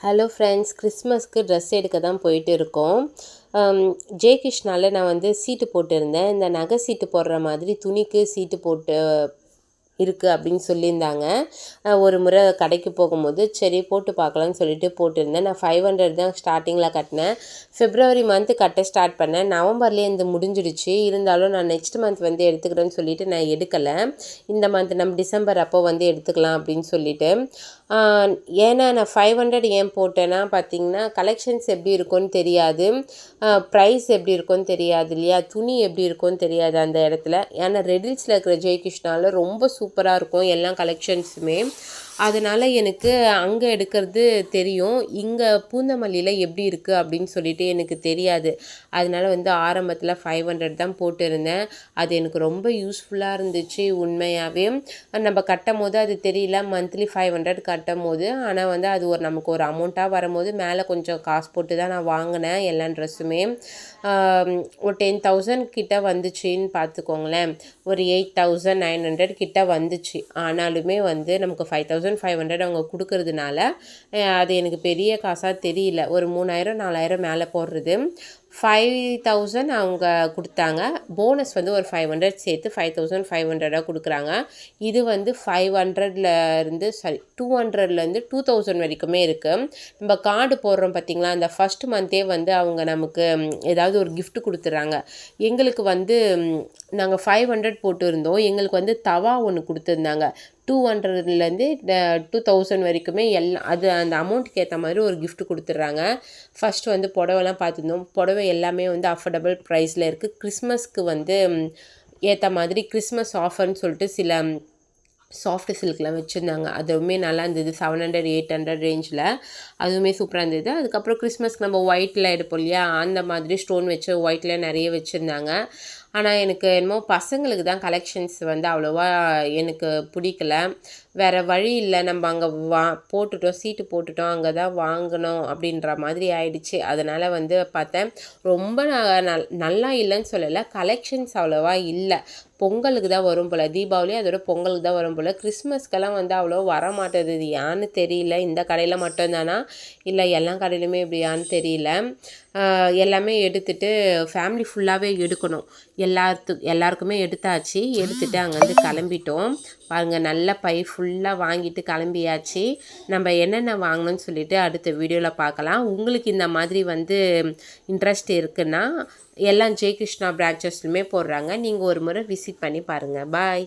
Hello friends கிறிஸ்மஸ்க்கு dress எடுக்க தான் போயிட்டு இருக்கோம் um, ஜே கிருஷ்ணாவில் நான் வந்து சீட்டு போட்டிருந்தேன். இந்த நகை சீட்டு போடுற மாதிரி துணிக்கு சீட்டு போட்டு இருக்குது அப்படின்னு சொல்லியிருந்தாங்க. ஒரு முறை கடைக்கு போகும்போது சரி போட்டு பார்க்கலான்னு சொல்லிட்டு போட்டிருந்தேன். நான் ஃபைவ் ஹண்ட்ரட் தான் ஸ்டார்டிங்கில் கட்டினேன். ஃபிப்ரவரி மந்த்து கட்ட ஸ்டார்ட் பண்ணேன். நவம்பர்லேயே இந்த முடிஞ்சிடுச்சு. இருந்தாலும் நான் நெக்ஸ்ட் மந்த் வந்து எடுத்துக்கிறேன்னு சொல்லிட்டு நான் எடுக்கலை. இந்த மந்த் நம்ம டிசம்பர் அப்போ வந்து எடுத்துக்கலாம் அப்படின்னு சொல்லிட்டு. ஏன்னா நான் ஃபைவ் ஹண்ட்ரட் ஏன் போட்டேன்னா பார்த்தீங்கன்னா கலெக்ஷன்ஸ் எப்படி இருக்கும்னு தெரியாது. ப்ரைஸ் எப்படி இருக்கும்னு தெரியாது இல்லையா? துணி எப்படி இருக்கும்னு தெரியாது அந்த இடத்துல. ஏன்னா ரெடில்ஸில் இருக்கிற ஜெயகிருஷ்ணாவில் ரொம்ப சூப்பராக இருக்கும். எல்லா கலெக்ஷன்ஸுமே அதனால் எனக்கு அங்கே எடுக்கிறது தெரியும். இங்கே பூந்தமல்லியில் எப்படி இருக்குது அப்படின்னு சொல்லிட்டு எனக்கு தெரியாது. அதனால் வந்து ஆரம்பத்தில் ஃபைவ் ஹண்ட்ரட் தான் போட்டிருந்தேன். அது எனக்கு ரொம்ப யூஸ்ஃபுல்லாக இருந்துச்சு உண்மையாகவே நம்ம கட்டும் போது அது தெரியல. மந்த்லி ஃபைவ் ஹண்ட்ரட் கட்டும் போது ஆனால் வந்து அது ஒரு நமக்கு ஒரு அமௌண்ட்டாக வரும்போது மேலே கொஞ்சம் காசு போட்டு தான் நான் வாங்கினேன் எல்லா ட்ரெஸ்ஸுமே ஒரு டென் தௌசண்ட் கிட்ட வந்துச்சுன்னு பார்த்துக்கோங்களேன். ஒரு எயிட் தௌசண்ட் நைன் ஹண்ட்ரட் கிட்ட வந்துச்சு. ஆனாலுமே வந்து நமக்கு five thousand thousand five hundred அவங்க கொடுக்கறதுனால அது எனக்கு பெரிய காசாக தெரியல. ஒரு மூணாயிரம் நாலாயிரம் மேலே போடுறது. ஃபைவ் தௌசண்ட் அவங்க கொடுத்தாங்க. போனஸ் வந்து ஒரு ஃபைவ் ஹண்ட்ரட் சேர்த்து ஃபைவ் தௌசண்ட் ஃபைவ் ஹண்ட்ரடாக கொடுக்குறாங்க. இது வந்து ஃபைவ் ஹண்ட்ரட்ல இருந்து சாரி டூ ஹண்ட்ரட்லேருந்து டூ தௌசண்ட் வரைக்குமே இருக்குது நம்ம கார்டு போடுறோம் பார்த்தீங்களா அந்த ஃபஸ்ட் மந்த்தே வந்து அவங்க நமக்கு ஏதாவது ஒரு கிஃப்ட் கொடுத்துட்றாங்க எங்களுக்கு வந்து நாங்கள் ஃபைவ் ஹண்ட்ரட் போட்டு இருந்தோம் எங்களுக்கு வந்து தவா ஒன்று கொடுத்துருந்தாங்க. டூ ஹண்ட்ரட்லேருந்து டூ தௌசண்ட் வரைக்குமே எல்லாம் அது அந்த அமௌண்ட்டுக்கு ஏற்ற மாதிரி ஒரு கிஃப்ட் கொடுத்துட்றாங்க. ஃபஸ்ட்டு வந்து புடவைலாம் பார்த்துருந்தோம். புடவை எல்லாமே வந்து அஃபோர்டபுள் ப்ரைஸில் இருக்குது கிறிஸ்மஸ்க்கு வந்து ஏற்ற மாதிரி கிறிஸ்மஸ் ஆஃபர்னு சொல்லிட்டு சில சாஃப்ட் சில்க்லாம் வச்சுருந்தாங்க. அதுவுமே நல்லா இருந்தது. செவன் ஹண்ட்ரட் எயிட் ஹண்ட்ரட் ரேஞ்சில் அதுவுமே சூப்பராக இருந்தது. அதுக்கப்புறம் கிறிஸ்மஸ்க்கு நம்ம ஒயிட்டில் எடுப்போம் இல்லையா? அந்த மாதிரி ஸ்டோன் வச்சு ஒயிட்டில் நிறைய வச்சுருந்தாங்க. ஆனால் எனக்கு என்னமோ பசங்களுக்கு தான் கலெக்ஷன்ஸ் வந்து அவ்வளோவா எனக்கு பிடிக்கல. வேறு வழி இல்லை. நம்ம அங்கே வா போட்டுட்டோம். சீட்டு போட்டுட்டோம். அங்கே தான் வாங்கணும் அப்படின்ற மாதிரி ஆயிடுச்சு. அதனால் வந்து பார்த்தேன் ரொம்ப நல்- நல்லா இல்லைன்னு சொல்லலை. கலெக்ஷன்ஸ் அவ்வளோவா இல்லை. பொங்கலுக்கு தான் வரும் போல். தீபாவளி அதோட பொங்கலுக்கு தான் வரும் போல். கிறிஸ்மஸ்க்கெல்லாம் வந்து அவ்வளோ வர மாட்டேது இது ஏன்னு தெரியல. இந்த கடையில் மட்டும்தானா? இல்லை எல்லா கடையிலுமே இப்படியான்னு தெரியல. எல்லாமே எடுத்துட்டு ஃபேமிலி ஃபுல்லாகவே எடுக்கணும். எல்லாத்து எல்லாருக்குமே எடுத்தாச்சு. எடுத்துட்டு அங்கேருந்து கிளம்பிட்டோம். பாருங்கள் நல்ல பை ஃபுல்லாக வாங்கிட்டு கிளம்பியாச்சு. நம்ம என்னென்ன வாங்கணும்னு சொல்லிட்டு அடுத்த வீடியோவில் பார்க்கலாம். உங்களுக்கு இந்த மாதிரி வந்து இன்ட்ரெஸ்ட் இருக்குன்னா எல்லாம் ஜெயகிருஷ்ணா பிரான்ச்சஸ்லுமே போடுறாங்க. நீங்கள் ஒரு முறை விசிட் பண்ணி பாருங்கள் பாய்